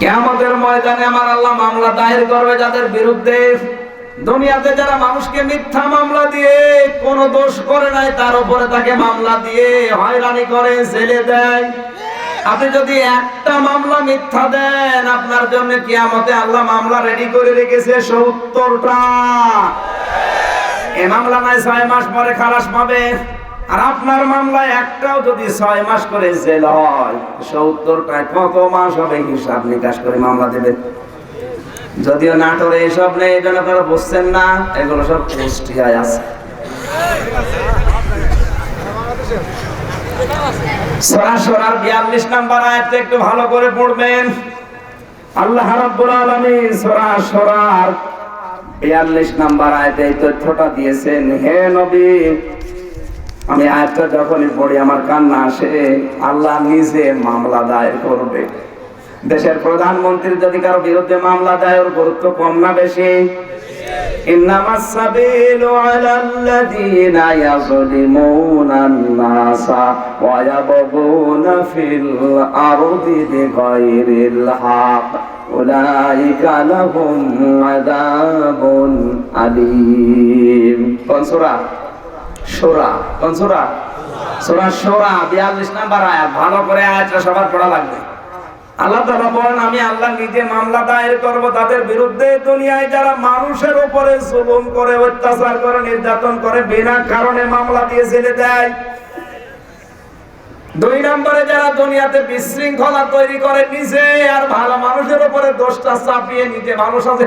কেয়ামতের ময়দানে আমার আল্লাহ মামলা দায়ের করবে যাদের বিরুদ্ধে দুনিয়াতে যারা মানুষকে মিথ্যা মামলা দিয়ে কোন দোষ করে নাই, তার উপরে তাকে মামলা দিয়ে হয়রানি করে, জেলে দেয়। আপনি যদি একটা মামলা মিথ্যা দেন, আপনার জন্য কিয়ামতে আল্লাহ মামলা রেডি করে রেখেছে সত্তরটা। এ মামলা নাই ছয় মাস পরে খালাস পাবে। আর আপনার মামলায় একটাও যদি ছয় মাস করে জেল হয়, সত্তরটায় কত মাস হবে হিসাব নিকাশ করে মামলা দেবে? যদিও নাটোরে এসব নেই, এই জন্য আপনারা বুঝছেন না, এগুলো সব কুষ্টিয়ায় আছে। সরা সরার বিয়াল্লিশ নাম্বার আয়াতটা একটু ভালো করে পড়বেন। আল্লাহ রাব্বুল আলামিন সরা সরার বিয়াল্লিশ নাম্বার আয়াতে এই তথ্যটা দিয়েছেন, হে নবী আমি আয়াতটা যখনই পড়ি আমার কান্না আসে আল্লাহ নিজে মামলা দায়ের করবে দেশের প্রধানমন্ত্রীর যদি কারো বিরুদ্ধে মামলা দায়ের গুরুত্ব কম না বেশি إنما السبيل على الذين يظلمون الناس ويبغون في الأرض بغير الحق أولئك لهم عذاب أليم কোন সূরা সূরা কোন সূরা? সূরা সূরা 42 নাম্বার আয়াত, ভালো করে আয়াতটা সবার পড়া লাগবে। আল্লাহ তাআলা বলেন, আমি আল্লাহ নিজে মামলা দায়ের করব, তাদের বিরুদ্ধে দুনিয়ায় যারা মানুষের উপরে জুলুম করে, অত্যাচার করে, নির্যাতন করে, বিনা কারণে মামলা দিয়ে ছেড়ে দেয়। দুই নম্বরে যারা দুনিয়াতে বিশৃঙ্খলা তৈরি করে, নিজে আর ভালো মানুষের উপরে দোষটা চাপিয়ে নিজে মানুষ আছে।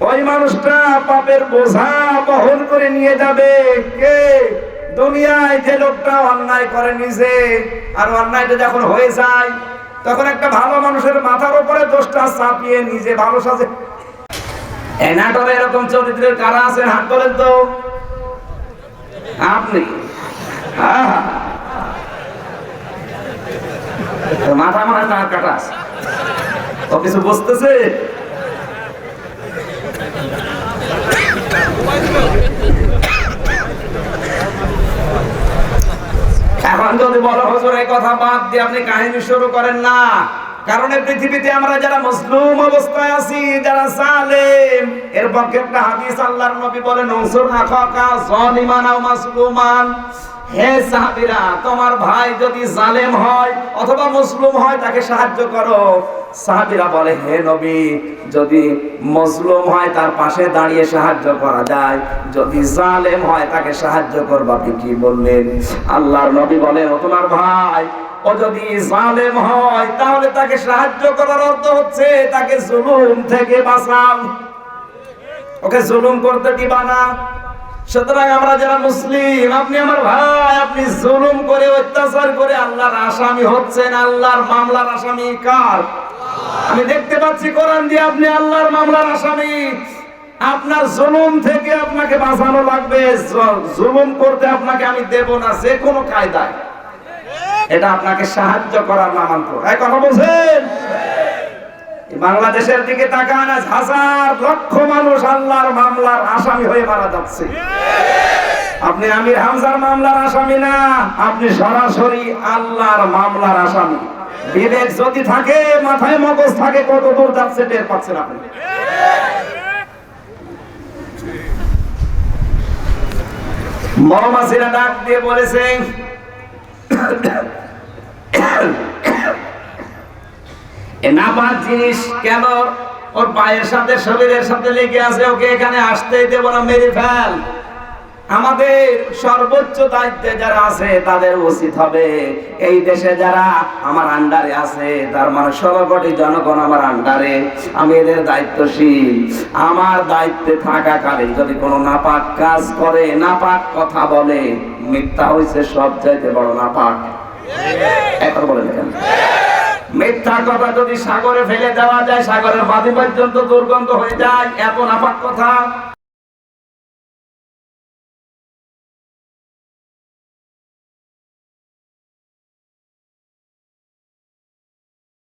ওই মানুষটা পাপের বোঝা বহন করে নিয়ে যাবে। কে? দুনিয়ায় যে লোকটা অন্যায় করে নিজে, আর অন্যায়টা যখন হয়ে যায়, তখন একটা ভালো মানুষের মাথার উপরে দোষটা চাপিয়ে নিজে ভালো সাজে। এই নাটরে এরকম চরিত্রের কারা আছেন? হাত তোলেন তো। আপনি। আহা। তো মাথা হয় তার কাটা আছে। ও কিছু বুঝতেছে এখন যদি বলো হুজুর এই কথা বাদ দিয়ে আপনি কাহিনী শুরু করেন না। কারণ এই পৃথিবীতে আমরা যারা মুসলিম অবস্থায় আছি, যারা সালেম, এর পক্ষে একটা হাদিস আল্লাহর নবী বলেন, উনসুর আখাকা জালিমান আও মাসলুমান হে সাহাবীরা, তোমার ভাই যদি জালেম হয় অথবা মুসলিম হয়, তাকে সাহায্য করো। সাহাবীরা বলে, হে নবী, যদি মজলুম হয়, তার পাশে দাঁড়িয়ে সাহায্য করা যায়। যদি জালেম হয়, তাকে সাহায্য করবা। আপনি কি বললেন? আল্লাহর নবী বলেন ও তোমার ভাই ও যদি জালেম হয়, তাহলে তাকে সাহায্য করার অর্থ হচ্ছে তাকে জুলুম থেকে বাঁচাও। ওকে জুলুম করতে দিবা না। সুতরাং আমরা যারা মুসলিম, আপনি আমার ভাই, আপনি জুলুম করে, অত্যাচার করে আল্লাহর আসামি হচ্ছেন। আল্লাহর মামলার আসামি কার? আমি দেখতে পাচ্ছি কোরআন দিয়ে আপনি আল্লাহর মামলার আসামি। আপনার জুলুম থেকে আপনাকে বাঁচানো লাগবে। জুলুম করতে আপনাকে আমি দেব না, যে কোনো কায়দায়। এটা আপনাকে সাহায্য করার নামান্তর এই কথা বলছেন? বাংলাদেশের দিকে তাকান, আজ হাজার লক্ষ মানুষ আল্লাহর মামলার আসামি হয়ে মারা যাচ্ছে। আপনি আমির হামজার মামলার আসামি না, আপনি সরাসরি আল্লাহর মামলার আসামি। বিবেক যদি থাকে, মাথায় মগজ থাকে, কত দূর যাচ্ছে টের পাচ্ছেন আপনি। মৌমাছিরা ডাক দিয়ে বলেছে এ নাপাক জিনিস কেন? ওর পায়ের সাথে, শরীরের সাথে লেগে আছে, ওকে এখানে আসতেই দেব না, মেরে ফেল। আমাদের সর্বোচ্চ দায়িত্বে যারা আছে, তাদের উচিত হবে এই দেশে যারা আমার আন্ডারে আছে, তার মানে ষোলো কোটি জনগণ আমার আন্ডারে। আমি এদের দায়িত্বশীল। আমার দায়িত্বে থাকাকালে যদি কোনো নাপাক কাজ করে, নাপাক কথা বলে, মিথ্যা হয়েছে সব চাইতে বড় নাপাক। বলে দেখেন মিথ্যা কথা যদি সাগরে ফেলে দেওয়া যায়, সাগরের বাদি পর্যন্ত দুর্গন্ধ হয়ে যায়, এত নাপাক কথা।